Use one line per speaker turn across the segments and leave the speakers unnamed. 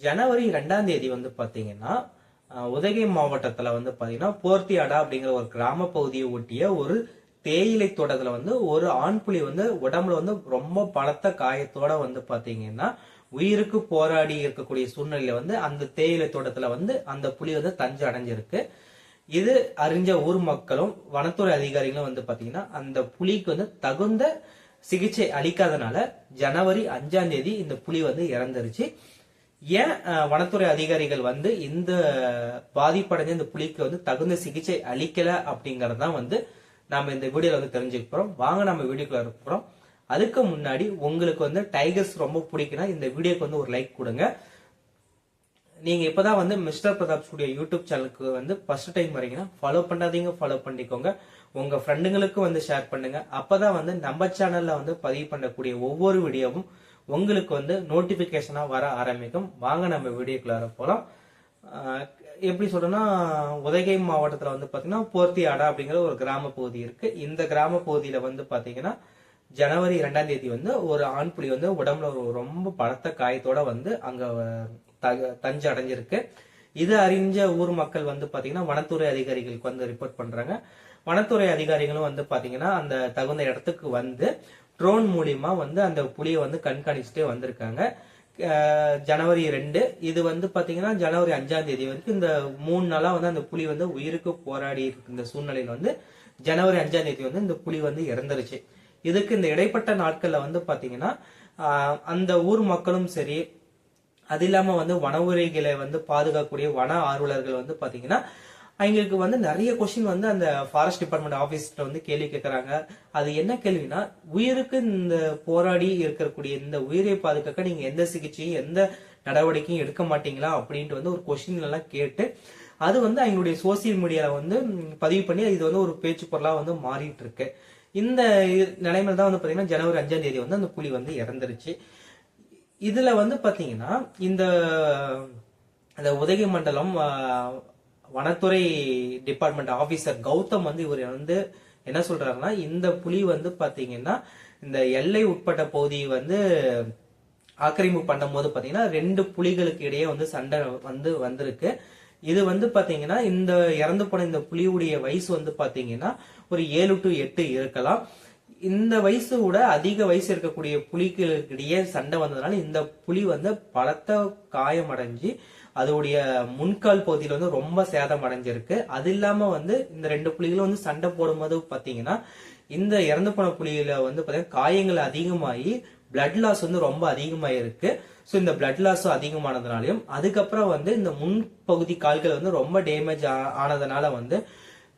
ஜனவரி ரெண்டாம் தேதி வந்து பார்த்தீங்கன்னா உதகை மாவட்டத்தில் வந்து பார்த்தீங்கன்னா போர்த்தியாடா அப்படிங்கிற ஒரு கிராம பகுதியை ஒட்டிய ஒரு தேயிலை தோட்டத்தில் வந்து ஒரு ஆண் புலி வந்து உடம்புல வந்து ரொம்ப பலத்த காயத்தோட வந்து பார்த்தீங்கன்னா உயிருக்கு போராடி இருக்கக்கூடிய சூழ்நிலையில வந்து அந்த தேயிலை தோட்டத்தில் வந்து அந்த புலி வந்து தஞ்சு அடைஞ்சிருக்கு. இது அறிஞ்ச ஊர் மக்களும் வனத்துறை அதிகாரிகளும் வந்து பார்த்தீங்கன்னா அந்த புலிக்கு வந்து தகுந்த சிகிச்சை அளிக்காதனால ஜனவரி அஞ்சாம் தேதி இந்த புலி வந்து இறந்துருச்சு. ஏன் வனத்துறை அதிகாரிகள் வந்து இந்த பாதிப்படைஞ்ச இந்த புலிக்கு வந்து தகுந்த சிகிச்சை அளிக்கல அப்படிங்கறது தான் வந்து நம்ம இந்த வீடியோல வந்து தெரிஞ்சுக்க போறோம். வாங்க நம்ம வீடியோக்குள்ள இருக்கிறோம் அதுக்கு முன்னாடி உங்களுக்கு வந்து டைகர்ஸ் ரொம்ப பிடிக்குன்னா இந்த வீடியோக்கு வந்து ஒரு லைக் கொடுங்க. நீங்க இப்பதான் வந்து மிஸ்டர் பிரதாப் ஸ்டுடியோ யூடியூப் சேனலுக்கு வந்து ஃபர்ஸ்ட் டைம் வரீங்கன்னா ஃபாலோ பண்ணாதீங்க ஃபாலோ பண்ணிக்கோங்க. உங்க ஃப்ரெண்டுங்களுக்கு வந்து ஷேர் பண்ணுங்க. அப்பதான் வந்து நம்ம சேனல்ல வந்து பதிவு பண்ணக்கூடிய ஒவ்வொரு வீடியோவும் உங்களுக்கு வந்து நோட்டிஃபிகேஷனாக வர ஆரம்பிக்கும். வாங்க நம்ம வீடியோக்குள்ளார போகலாம் எப்படி சொல்றேன்னா உதகை மாவட்டத்தில் வந்து பார்த்தீங்கன்னா போர்த்தியாடா அப்படிங்கிற ஒரு கிராம பகுதி இருக்கு. இந்த கிராம பகுதியில் வந்து பார்த்தீங்கன்னா ஜனவரி இரண்டாம் தேதி வந்து ஒரு ஆண் புலி வந்து உடம்புல ஒரு ரொம்ப பலத்த காயத்தோட வந்து அங்கே தஞ்சு அடைஞ்சிருக்கு. இது அறிஞ்ச ஊர் மக்கள் வந்து பாத்தீங்கன்னா வனத்துறை அதிகாரிகளுக்கு வந்து ரிப்போர்ட் பண்றாங்க. வனத்துறை அதிகாரிகளும் வந்து பாத்தீங்கன்னா அந்த தகுந்த இடத்துக்கு வந்து ட்ரோன் மூலியமா வந்து அந்த புலியை வந்து கண்காணிச்சுட்டே வந்திருக்காங்க. ஜனவரி ரெண்டு இது வந்து பாத்தீங்கன்னா ஜனவரி அஞ்சாம் தேதி வரைக்கும் இந்த மூணு நாளா வந்து அந்த புலி வந்து உயிருக்கு போராடி இருக்க இந்த சூழ்நிலையில வந்து ஜனவரி அஞ்சாம் தேதி வந்து இந்த புலி வந்து இறந்துருச்சு. இதுக்கு இந்த இடைப்பட்ட நாட்கள்ல வந்து பாத்தீங்கன்னா அந்த ஊர் மக்களும் சரி அது இல்லாம வந்து வன உயிரிகளை வந்து பாதுகாக்கக்கூடிய வன ஆர்வலர்கள் வந்து பாத்தீங்கன்னா அவங்களுக்கு வந்து நிறைய கொஸ்டின் வந்து அந்த ஃபாரஸ்ட் டிபார்ட்மெண்ட் ஆபீஸ்ல வந்து கேள்வி கேட்கறாங்க அது என்ன கேள்வினா உயிருக்கு இந்த போராடி இருக்கக்கூடிய இந்த உயிரை பாதுகாக்க நீங்க எந்த சிகிச்சையும் எந்த நடவடிக்கையும் எடுக்க மாட்டீங்களா அப்படின்ட்டு வந்து ஒரு கொஸ்டின் எல்லாம் கேட்டு அது வந்து அவங்களுடைய சோசியல் மீடியால வந்து பதிவு பண்ணி இது வந்து ஒரு பேச்சு பொருளா வந்து மாறிட்டு இருக்கு. இந்த நிலைமையில தான் வந்து பாத்தீங்கன்னா ஜனவரி அஞ்சாம் தேதி வந்து அந்த புலி வந்து இறந்துருச்சு. இதுல வந்து பாத்தீங்கன்னா இந்த இந்த உதகை மண்டலம் வனத்துறை டிபார்ட்மெண்ட் ஆபீசர் கௌதம் வந்து இவர் வந்து என்ன சொல்றாருன்னா இந்த புலி வந்து பாத்தீங்கன்னா இந்த எல்லை உட்பட்ட பகுதியை வந்து ஆக்கிரமிப்பு பண்ணும்போது பாத்தீங்கன்னா ரெண்டு புலிகளுக்கு இடையே வந்து சண்டை வந்து வந்திருக்கு. இது வந்து பாத்தீங்கன்னா இந்த இறந்து போன இந்த புலியுடைய வயசு வந்து பாத்தீங்கன்னா ஒரு ஏழு டு எட்டு இருக்கலாம். இந்த வயசு விட அதிக வயசு இருக்கக்கூடிய புலிகளுக்கிடையே சண்டை வந்ததுனால இந்த புலி வந்து பலத்த காயமடைஞ்சு அதோடைய முன்கால் பகுதியில் வந்து ரொம்ப சேதம் அடைஞ்சிருக்கு. அது இல்லாம வந்து இந்த ரெண்டு புலிகளும் வந்து சண்டை போடும்போது பாத்தீங்கன்னா இந்த இறந்து போன புலியில வந்து பாத்தீங்கன்னா காயங்கள் அதிகமாகி பிளட் லாஸ் வந்து ரொம்ப அதிகமாயிருக்கு. ஸோ இந்த பிளட் லாஸும் அதிகமானதுனாலையும் அதுக்கப்புறம் வந்து இந்த முன்பகுதி கால்கள் வந்து ரொம்ப டேமேஜ் ஆனதுனால வந்து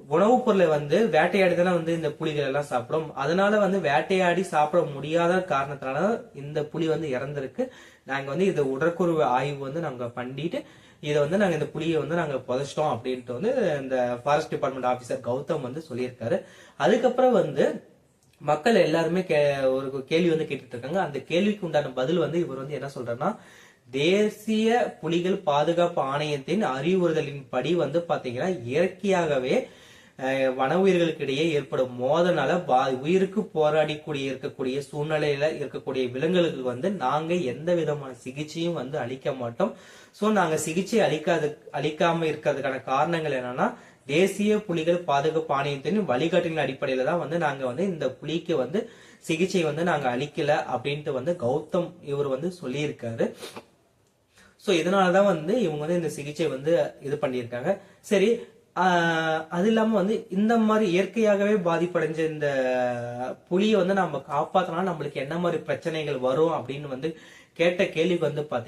உணவுப் பொருளை வந்து வேட்டையாடி தானே வந்து இந்த புலிகள் எல்லாம் சாப்பிடும். அதனால வந்து வேட்டையாடி சாப்பிட முடியாத காரணத்தினால இந்த புலி வந்து இறந்திருக்கு. நாங்க வந்து இதை உடற்குறு ஆய்வு வந்து நாங்க பண்ணிட்டு இதை வந்து நாங்க இந்த புலியை வந்து நாங்க புதைச்சிட்டோம் அப்படின்ட்டு வந்து இந்த ஃபாரஸ்ட் டிபார்ட்மெண்ட் ஆபீசர் கௌதம் வந்து சொல்லியிருக்காரு. அதுக்கப்புறம் வந்து மக்கள் எல்லாருமே கே ஒரு கேள்வி வந்து கேட்டுட்டு இருக்காங்க அந்த கேள்விக்கு உண்டான பதில் வந்து இவர் வந்து என்ன சொல்றாருன்னா தேசிய புலிகள் பாதுகாப்பு ஆணையத்தின் அறிவுறுதலின் படி வந்து பாத்தீங்கன்னா இயற்கையாகவே வன உயிர்களுக்கு இடையே ஏற்படும் மோதனால பா- உயிருக்கு போராடிக்கூடிய இருக்கக்கூடிய சூழ்நிலையில இருக்கக்கூடிய விலங்குகளுக்கு வந்து நாங்க எந்த விதமான சிகிச்சையும் வந்து அளிக்க மாட்டோம். சோ நாங்க சிகிச்சை அளிக்காத அளிக்காம இருக்கிறதுக்கான காரணங்கள் என்னன்னா தேசிய புலிகள் பாதுகாப்பு ஆணையத்தின் வழிகாட்டின் அடிப்படையில தான் வந்து நாங்க வந்து இந்த புலிக்கு வந்து சிகிச்சை வந்து நாங்க அளிக்கல அப்படின்ட்டு வந்து கௌதம் இவர் வந்து சொல்லியிருக்காரு. சோ இதனாலதான் வந்து இவங்க வந்து இந்த சிகிச்சை வந்து இது பண்ணியிருக்காங்க. சரி அது இல்லாம வந்து இந்த மாதிரி இயற்கையாகவே பாதிப்படைஞ்ச இந்த புலியை வந்து நம்ம காப்பாத்தினா நம்மளுக்கு என்ன மாதிரி பிரச்சனைகள் வரும் அப்படின்னு வந்து கேட்ட கேள்விக்கு வந்து பாத்தீங்கன்னா